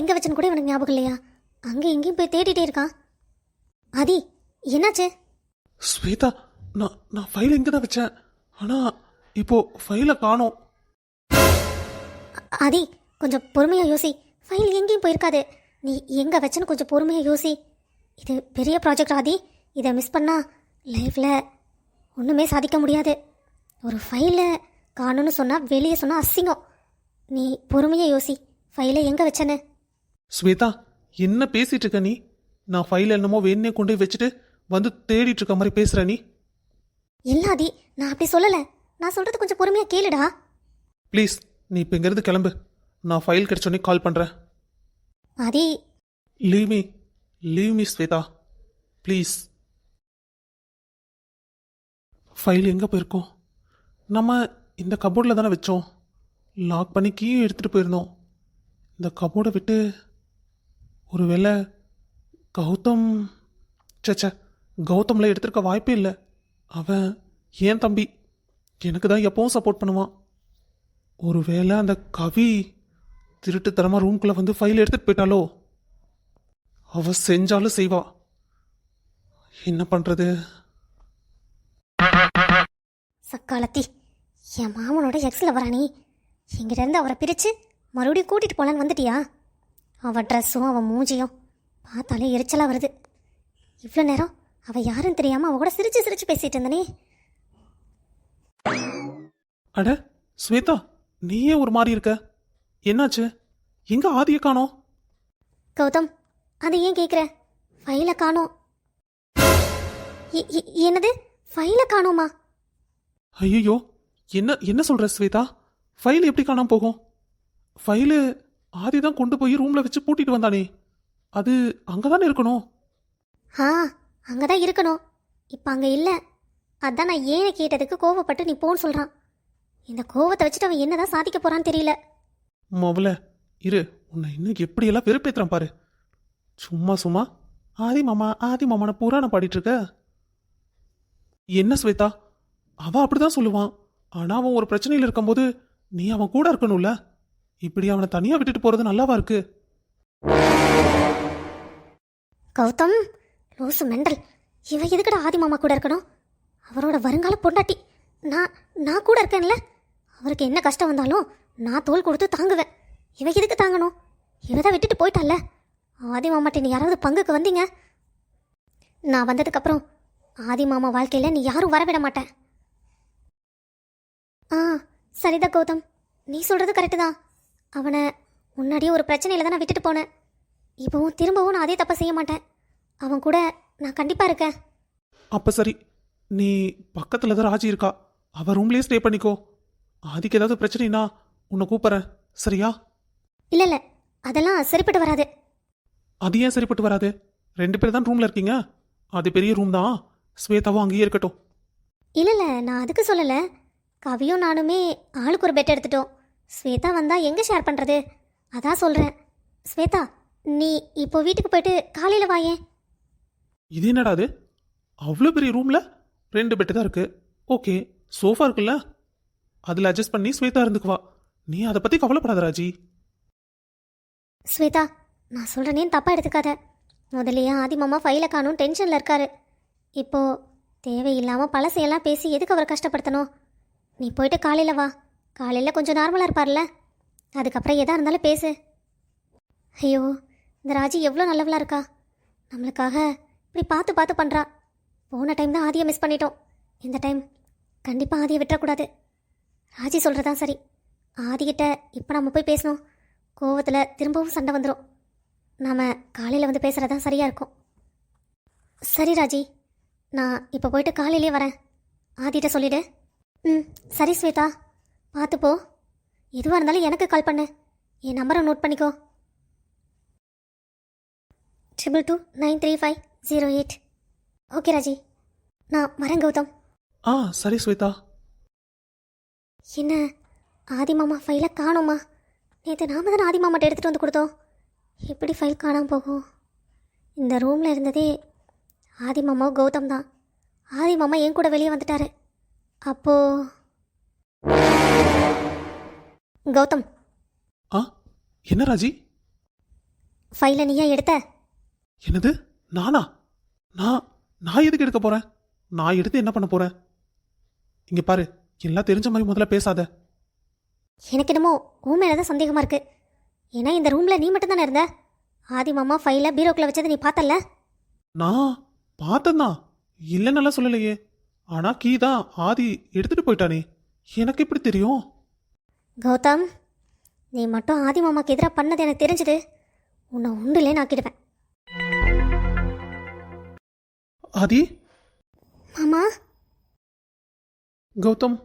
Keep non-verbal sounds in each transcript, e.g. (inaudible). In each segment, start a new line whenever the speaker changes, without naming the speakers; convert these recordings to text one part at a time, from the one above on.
எங்கே வச்சேன்னு கூட இவனுக்கு ஞாபகம் இல்லையா? அங்கே எங்கேயும் போய் தேடிட்டே இருக்கான். ஆதி என்னாச்சு?
ஸ்வேதா நான் நான் ஃபைல் இங்கே தான் வச்சேன். ஆனால் இப்போ ஃபைலை காணோம்.
ஆதி கொஞ்சம் பொறுமையாக யோசி. ஃபைல் எங்கேயும் போயிருக்காது. நீ எங்கே வச்சேன்னு கொஞ்சம் பொறுமையாக யோசி. இது பெரிய ப்ராஜெக்ட் ஆதி. இதை மிஸ் பண்ணா லைஃப்பில் ஒன்றுமே சாதிக்க முடியாது. ஒரு ஃபைலை காணும்னு சொன்னால் வெளியே சொன்னால் அசிங்கம். நீ பொறுமையாக யோசி. ஃபைலை எங்கே வச்சேன்னு?
ஸ்வேதா என்ன பேசிட்டு இருக்க நீ? நான் ஃபைல் என்னமோ வேணே கொண்டு போய் வச்சுட்டு வந்து தேடிட்டு இருக்க மாதிரி பேசுற நீ.
இல்லை ஆதி நான் அப்படி சொல்லலை. நான் சொல்கிறது கொஞ்சம் பொறுமையாக கேளுடா.
ப்ளீஸ் நீ இப்போ இங்கேருந்து கிளம்பு. நான் ஃபைல் கிடைச்சோன்னே கால் பண்ணுறேன்
Aadhi.
Leave me leave me Shweta. Please file எங்கே போயிருக்கோம்? நம்ம இந்த கபோர்டில் தானே வச்சோம். லாக் பண்ணி கீயும் எடுத்துகிட்டு போயிருந்தோம். இந்த கபோர்டை விட்டு ஒருவேளை கௌதம் சச்ச கௌதமில் எடுத்திருக்க வாய்ப்பே இல்லை. அவன் ஏன் தம்பி? எனக்கு தான் எப்பவும் சப்போர்ட் பண்ணுவான். ஒருவேளை அந்த கவி திருட்டுத்தனமாக ரூம்குள்ளே வந்து ஃபைல் எடுத்துகிட்டு போயிட்டாலோ? அவ செஞ்சாலும் செய்வா. என்ன பண்ணுறது
சக்காலத்தி என் மாமனோட எக்ஸில் வரானே எங்கிட்ட இருந்து அவரை பிரித்து மறுபடியும் கூட்டிகிட்டு போகலான்னு வந்துட்டியா? அவன் ட்ரெஸ்ஸும் அவன் மூஞ்சியும் பார்த்தாலே எரிச்சலாக வருது. இவ்வளோ நேரம் அவள் யாருன்னு தெரியாமல் அவ கூட சிரிச்சு சிரிச்சு பேசிட்டு இருந்தனே.
அட ஸ்வேதா நீயே ஒரு மாதிரி இருக்க. என்னாச்சு? எங்க ஆதிய காணோம்?
கௌதம் அது ஏன் கேட்குற ஃபைலை காணோம். என்னது? ஃபைலை காணோமா?
ஐயோ என்ன என்ன சொல்ற ஸ்வேதா? ஃபைல் எப்படி காணாம போகும்? ஃபைலு ஆதி தான் கொண்டு போய் ரூம்ல வச்சு பூட்டிட்டு வந்தானே. அது அங்கதானே இருக்கணும்?
ஆ அங்கே தான் இருக்கணும். இப்போ அங்கே இல்லை. அதான் நான் ஏனை கேட்டதுக்கு கோவப்பட்டு நீ போன்னு சொல்கிறான் இந்த கோவத்தை வச்சுட்டு அவன் என்னதான் சாதிக்க போகிறான்னு தெரியல.
முதல்ல இரு. உன்னை இன்னும் எப்படியெல்லாம் வெறுப்பேத்துறான் பாரு. சும்மா சும்மா. ஆதி மாமா ஆதி மாமான புராணம் பாடிட்டு இருக்க என்ன ஸ்வேதா? அவன் அப்படிதான் சொல்லுவான். ஆனா அவன் ஒரு பிரச்சனையில் இருக்கும்போது நீ அவன் கூட இருக்கணும்ல? இப்படி அவனை தனியா விட்டுட்டு போறது நல்லாவா இருக்கு?
கௌதம் லூசு மெண்டல். இவ எதுக்கடா ஆதி மாமா கூட இருக்கணும்? அவரோட வருங்கால பொண்டாட்டி. நான் நான் கூட இருக்கேன்ல. அவருக்கு என்ன கஷ்டம் வந்தாலும் நான் தோல் கொடுத்து தாங்குவேன். இவ எதுக்கு தாங்கணும்? இவ தான் விட்டுட்டு போயிட்டால ஆதி மாமாட்ட நீ யாராவது பங்குக்கு வந்தீங்க? நான் வந்ததுக்கப்புறம் ஆதி மாமா வாழ்க்கையில் நீ யாரும் வரவிட மாட்டேன். ஆ சரிதான் கௌதம். நீ சொல்கிறது கரெக்டு தான் அவனை முன்னாடியே ஒரு பிரச்சனையில் தான் நான் விட்டுட்டு போனேன். இப்போவும் திரும்பவும் நான் அதே தப்பை செய்ய மாட்டேன். அவன் கூட நான் கண்டிப்பாக இருக்கேன்.
அப்ப சரி நீ பக்கத்துல தான் ராஜி இருக்கா? அவ ரூம்லயே ஸ்டே பண்ணிக்கோ. ஆதிக்கு ஏதாவது பிரச்சனைனா உன்னை கூப்பிடுறேன். சரியா?
இல்லை இல்லை அதெல்லாம் சரிப்பட்டு வராது.
அது ஏன் சரிப்பட்டு வராது? ரெண்டு பேர் தான் ரூம்ல இருக்கீங்க. அது பெரிய ரூம் தான். ஸ்வேதாவும் அங்கேயே இருக்கட்டும்.
இல்லை இல்லை நான் அதுக்கு சொல்லலை. கவியும் நானுமே ஆளுக்கு ஒரு பெட் எடுத்துட்டோம். ஸ்வேதா வந்தால் எங்கே ஷேர் பண்ணுறது அதான் சொல்கிறேன் ஸ்வேதா நீ இப்போ வீட்டுக்கு போயிட்டு காலையில் வாயேன்
இது என்னடா அது? அவ்வளோ பெரிய ரூமில் ரெண்டு பெட்டு தான் இருக்கு. ஓகே சோஃபா இருக்குல்ல? அதில் அட்ஜஸ்ட் பண்ணி ஸ்வேதா இருந்துக்குவா நீ அதை பற்றி கவலைப்படாத ராஜி.
ஸ்வேதா நான் சொல்கிறேனேன்னு தப்பாக எடுத்துக்காத. முதலையே ஆதி மாமா ஃபைலை காணும் டென்ஷனில் இருக்காரு. இப்போ தேவையில்லாமல் பழசையெல்லாம் பேசி எதுக்கு அவர் கஷ்டப்படுத்தணும்? நீ போயிட்டு காலையில் வா. காலையில் கொஞ்சம் நார்மலாக இருப்பார்ல. அதுக்கப்புறம் எதாக இருந்தாலும் பேசு. ஐயோ இந்த ராஜி எவ்வளோ நல்லவளாக இருக்கா. நம்மளுக்காக இப்படி பார்த்து பார்த்து பண்ணுறா போன டைம் தான் ஆதியை மிஸ் பண்ணிட்டோம். இந்த டைம் கண்டிப்பாக ஆதியை விட்டுறக்கூடாது. ராஜி சொல்கிறதா சரி. ஆதிக்கிட்ட இப்போ நம்ம போய் பேசணும். கோவத்தில் திரும்பவும் சண்டை வந்துடும் நாம் காலையில் வந்து பேசுகிறது தான் சரியாக இருக்கும். சரி ராஜி நான் இப்போ போயிட்டு காலையிலே வரேன். ஆதிட்ட சொல்லிடு. ம் சரி ஸ்வேதா. பார்த்து போ எதுவாக இருந்தாலும் எனக்கு கால் பண்ணு. என் நம்பரை நோட் பண்ணிக்கோ. Triple two nine three five zero eight okay Raji. நான் வரேன் கௌதம்.
ஆ சரி ஸ்வேதா.
என்ன? ஆதி மாமா ஃபைலை காணோமா? நேற்று நாம தானே ஆதி மாமாட்ட எடுத்துகிட்டு வந்து கொடுத்தோம். எப்படி ஃபைல் காணாமல் போகும்? இந்த ரூமில் இருந்ததே ஆதி மாமா கௌதம் தான். ஆதி மாமா என் கூட வெளியே வந்துட்டாரு. அப்போ கௌதம்.
ஆ என்ன ராஜி?
ஃபைலை நீயா எடுத்த.
என்னது? நானா? நான் நான் எதுக்கு எடுக்க போறேன்? நான் எடுத்து என்ன பண்ண போறேன்? இங்க பாரு எல்லாம் தெரிஞ்ச மாதிரி முதல்ல பேசாத.
எனக்கு என்னமோ உன் மேலே தான் சந்தேகமாக இருக்கு. ஏன்னா இந்த ரூமில் நீ மட்டும் தானே இருந்த? ஆதி மாமா ஃபைலை பீரோக்குள்ளே வச்சதை நீ பார்த்தல்ல?
நான் பார்த்தேன்தான் இல்லைன்னெல்லாம் சொல்லலையே. ஆனா கீ தான் ஆதி எடுத்துட்டு போயிட்டானே. எனக்கு எப்படி தெரியும்?
கௌதம் நீ மட்டும் ஆதி மாமாக்கு எதிராக பண்ணது எனக்கு தெரிஞ்சுது உன்னை உண்டுலே நாக்கிடுவேன்
ஆதி?
மாமா?
கௌதம்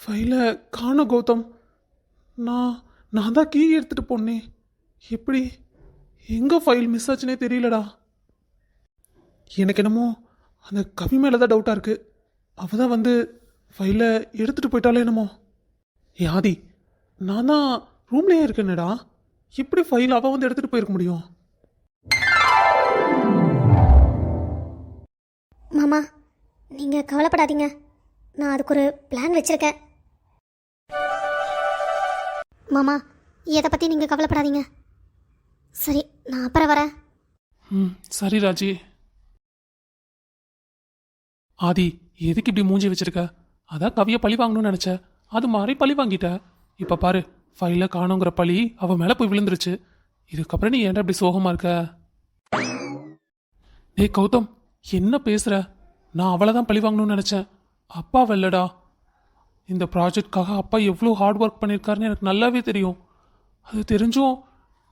ஃபைலை காணோம் கௌதம். நான் நான் தான் கீ எடுத்துட்டு போனேன். எப்படி? எங்க ஃபைல் மிஸ் ஆச்சுனே தெரியலடா. எனக்கு என்னமோ அந்த கவி மேலே தான் டவுட்டாக இருக்கு. அவ தான் வந்து ஃபைலை எடுத்துட்டு போயிட்டாலே என்னமோ. ஏ ஆதி நான் தான் ரூம்லேயே இருக்கேனேடா. எப்படி ஃபைல் அவள் வந்து எடுத்துட்டு போயிருக்க முடியும்?
மாமா நீங்கள் கவலைப்படாதீங்க. நான் அதுக்கு ஒரு பிளான் வச்சுருக்கேன். மாமா இதை பற்றி நீங்கள் கவலைப்படாதீங்க. சரி நான் அப்புறம் வரேன்.
ம் சரி ராஜி. ஆதி எதுக்கு இப்படி மூஞ்சி வச்சிருக்க? அதான் கவியை பழி வாங்கணும்னு நினைச்ச. அது மாதிரி பழி வாங்கிட்ட. இப்போ பாரு ஃபைல காணுங்கிற பழி அவன் மேலே போய் விழுந்துருச்சு. இதுக்கப்புறம் நீ ஏன்டா இப்படி சோகமா இருக்க? டேய் கௌதம் என்ன பேசுற? நான் அவளை தான் பழி வாங்கணும்னு நினச்சேன். அப்பா வெல்லடா இந்த ப்ராஜெக்ட்காக அப்பா எவ்வளோ ஹார்ட் ஒர்க் பண்ணியிருக்காருன்னு எனக்கு நல்லாவே தெரியும். அது தெரிஞ்சும்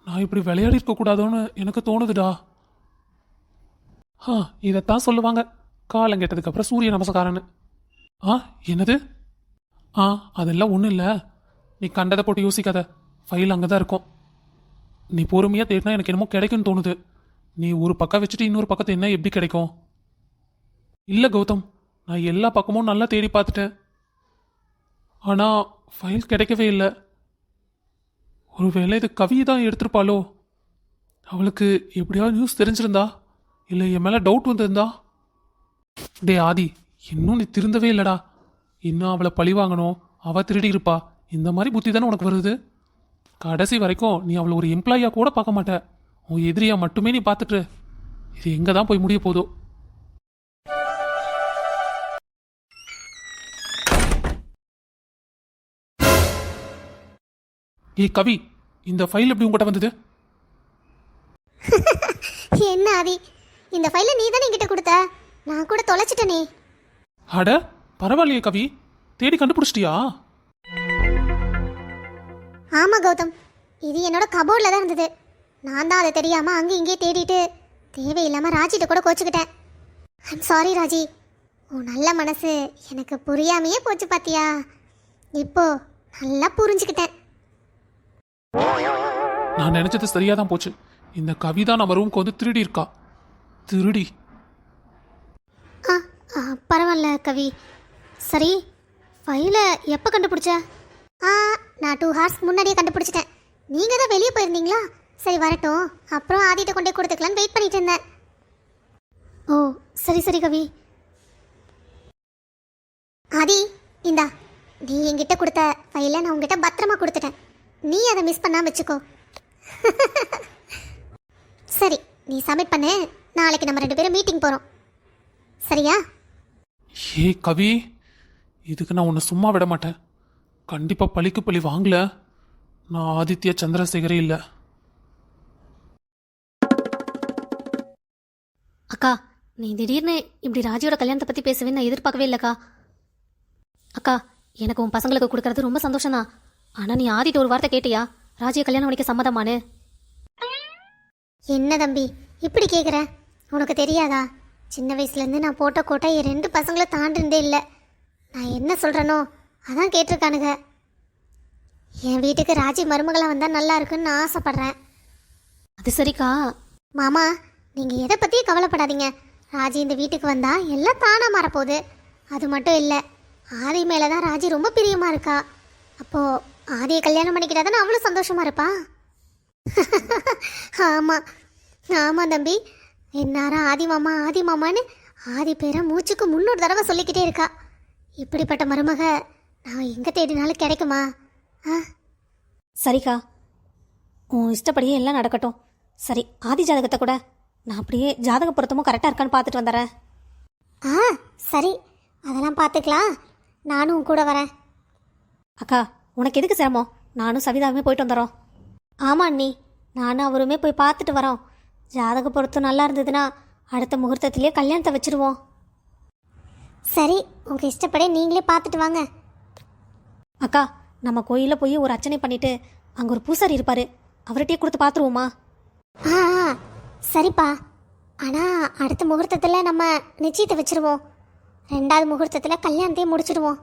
நான் இப்படி விளையாடி இருக்கக்கூடாதோன்னு எனக்கு தோணுதுடா. ஆ இதைத்தான் சொல்லுவாங்க. காலம் கெட்டதுக்கப்புறம் சூரிய நமஸ்காரன்னு ஆ என்னது? ஆ அதெல்லாம் ஒன்றும் இல்லை. நீ கண்டதை போட்டு யோசிக்காத. ஃபைல் அங்கே தான் இருக்கும். நீ பொறுமையாக தேடினா எனக்கு என்னமோ கிடைக்கும்னு தோணுது. நீ ஒரு பக்கம் வச்சுட்டு இன்னொரு பக்கத்தை என்ன எப்படி கிடைக்கும்? இல்லை கௌதம். நான் எல்லா பக்கமும் நல்லா தேடி பார்த்துட்டேன். ஆனால் ஃபைல் கிடைக்கவே இல்லை. ஒருவேளை இது கவி தான் எடுத்திருப்பாளோ? அவளுக்கு எப்படியாவது நியூஸ் தெரிஞ்சிருந்தா? இல்லை என் மேலே டவுட் வந்திருந்தா? டே ஆதி இன்னும் நீ திருந்தவே இல்லைடா. இன்னும் அவளை பழி வாங்கணும். அவள் திருடி இருப்பா. இந்த மாதிரி புத்தி தானே உனக்கு வருது? கடைசி வரைக்கும் நீ அவளை ஒரு எம்ப்ளாயியாக கூட பார்க்க மாட்ட. உன் எதிரியா மட்டுமே நீ பார்த்துட்டு இது எங்கே தான் போய் முடிய போதோ? ஏய் கவி இந்த ஃபைல் எப்படி உங்ககிட்ட வந்தது? (laughs)
என்ன ஆதி? இந்த ஃபைலை நீ தானே என்கிட்ட கொடுத்த? நான் கூட தொலைச்சிட்டனே.
அட பரவாயில்லையே கவி. தேடி கண்டுபிடிச்சிட்டியா?
ஆமாம் கௌதம். இது என்னோட கபோர்டில் தான் இருந்தது. நான் தான் அதை தெரியாமல் அங்கே இங்கே தேடிட்டு தேவையில்லாமல் ராஜிட்ட கூட கோச்சுக்கிட்டேன். I'm sorry Raji. உன் நல்ல மனசு எனக்கு புரியாமையே போச்சு பாத்தியா? இப்போ நல்லா புரிஞ்சுக்கிட்டேன்.
நான் நினைச்சது சரியா தான் போச்சு. இந்த கவிதா நம்ம ரூமுக்கு வந்து திருடி இருக்கா? திருடி.
ஆ ஆ, பரவாயில்ல கவி. சரி ஃபைலை எப்போ கண்டுபிடிச்ச? ஆ நான் டூ ஹார்ஸ் முன்னாடியே கண்டுபிடிச்சிட்டேன். நீங்கள் தான் வெளியே போயிருந்தீங்களா? சரி வரட்டும். அப்புறம் ஆதிட்ட கொண்டே கொடுத்துக்கலான்னு வெயிட் பண்ணிட்டு இருந்தேன். ஓ சரி சரி கவி. ஆதி இந்தா. நீ என்கிட்ட கொடுத்த ஃபைலை நான் உங்ககிட்ட பத்திரமா கொடுத்துட்டேன். நீ அதை மிஸ் பண்ணாமல் வச்சுக்கோ. (laughs) சரி நீ சப்மிட் பண்ணு. நாளைக்கு நம்ம ரெண்டு பேரும் மீட்டிங் போகிறோம் சரியா?
ஏ கவி. இதுக்கு நான் உன்னை சும்மா விட மாட்டேன். கண்டிப்பா பழிக்கு பழி வாங்கல. நான் ஆதித்ய சந்திரசேகரே இல்லை.
அக்கா நீ திடீர்னு இப்படி ராஜியோட கல்யாணத்தை பற்றி பேசவே நான் எதிர்பார்க்கவே இல்லைக்கா. அக்கா எனக்கு உன் பசங்களுக்கு கொடுக்கறது ரொம்ப சந்தோஷம்தான் ஆனால் நீ ஆதிட்ட ஒரு வார்த்தை கேட்டியா? ராஜியை கல்யாணம் பண்ணிக்க சம்மதமானு என்ன தம்பி இப்படி கேட்குற உனக்கு தெரியாதா? சின்ன வயசுலேருந்து நான் போட்ட கோட்டை என் ரெண்டு பசங்களை தாண்டிருந்தே இல்லை. நான் என்ன சொல்கிறேனோ அதான் கேட்டிருக்கானுங்க. என் வீட்டுக்கு ராஜி மருமகளாக வந்தால் நல்லா இருக்குன்னு நான் ஆசைப்பட்றேன். அது சரிக்கா. மாமா நீங்கள் எதை பற்றியும் கவலைப்படாதீங்க. ராஜி இந்த வீட்டுக்கு வந்தால் எல்லாம் தானாக மாறப்போகுது. அது மட்டும் இல்லை ஆதி மேலே தான் ராஜி ரொம்ப பிரியமாக இருக்கா. அப்போது ஆதியை கல்யாணம் பண்ணிக்கிட்டா தானே அவ்வளோ சந்தோஷமாக இருப்பா? (laughs) ஆமாம் ஆமாம் தம்பி. என்னாரா ஆதி மாமா ஆதி மாமான்னு ஆதி பேரை மூச்சுக்கு முன்னூறு தடவை சொல்லிக்கிட்டே இருக்கா. இப்படிப்பட்ட மருமக நான் எங்கே தேடினாலும் கிடைக்குமா? ஆ?
சரிக்கா. உன் இஷ்டப்படியே எல்லாம் நடக்கட்டும்.
சரி ஆதி ஜாதகத்தை கூட. நான் அப்படியே ஜாதக பொருத்தமும் கரெக்டாக இருக்கான்னு பார்த்துட்டு வந்துடுறேன்.
ஆ சரி. அதெல்லாம் பார்த்துக்கலாம். நானும் உன் கூட வரேன்.
அக்கா உனக்கு எதுக்கு சிரமம்? நானும் சவிதாவுமே போயிட்டு வந்துடுறோம்.
ஆமா அண்ணி. நானும் அவருமே போய் பார்த்துட்டு வரோம். ஜாதக பொருத்தம் நல்லா இருந்ததுன்னா அடுத்த முகூர்த்தத்திலேயே கல்யாணத்தை வச்சிருவோம். சரி உங்கள் இஷ்டப்படி நீங்களே பார்த்துட்டு வாங்க.
அக்கா நம்ம கோயிலில் போய் ஒரு அர்ச்சனை பண்ணிட்டு அங்கே ஒரு பூசாரி இருப்பார். அவர்கிட்டயே கொடுத்து பார்த்துருவோமா
ஆ ஆ, சரிப்பா. ஆனால் அடுத்த முகூர்த்தத்தில் நம்ம நிச்சயத்தை வச்சிருவோம். ரெண்டாவது முகூர்த்தத்தில் கல்யாணத்தையும் முடிச்சிடுவோம்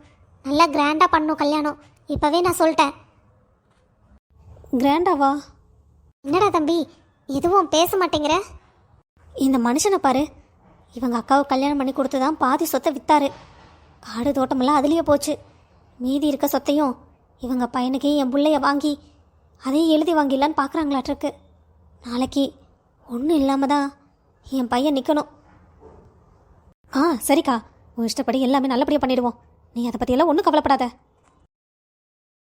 நல்லா கிராண்டாக பண்ணணும் கல்யாணம். இப்போவே நான் சொல்லிட்டேன்.
கிராண்டாவா
என்னடா தம்பி எதுவும் பேச மாட்டேங்கிற?
இந்த மனுஷனை பாரு. இவங்க அக்காவை கல்யாணம் பண்ணி கொடுத்து தான் பாதி சொத்தை வித்தாரு. காடு தோட்டமெல்லாம் அதுலேயே போச்சு. மீதி இருக்க சொத்தையும் இவங்க பையனுக்கு என் பிள்ளைய வாங்கி அதையும் எழுதி வாங்கிடலான்னு பார்க்குறாங்களாட்டிருக்கு நாளைக்கு ஒன்றும் இல்லாமல் தான் என் பையன் நிற்கணும் ஆ சரிக்கா. உன் இஷ்டப்படி எல்லாமே நல்லபடியாக பண்ணிடுவோம். நீ அதை பற்றியெல்லாம் ஒன்றும் கவலைப்படாத.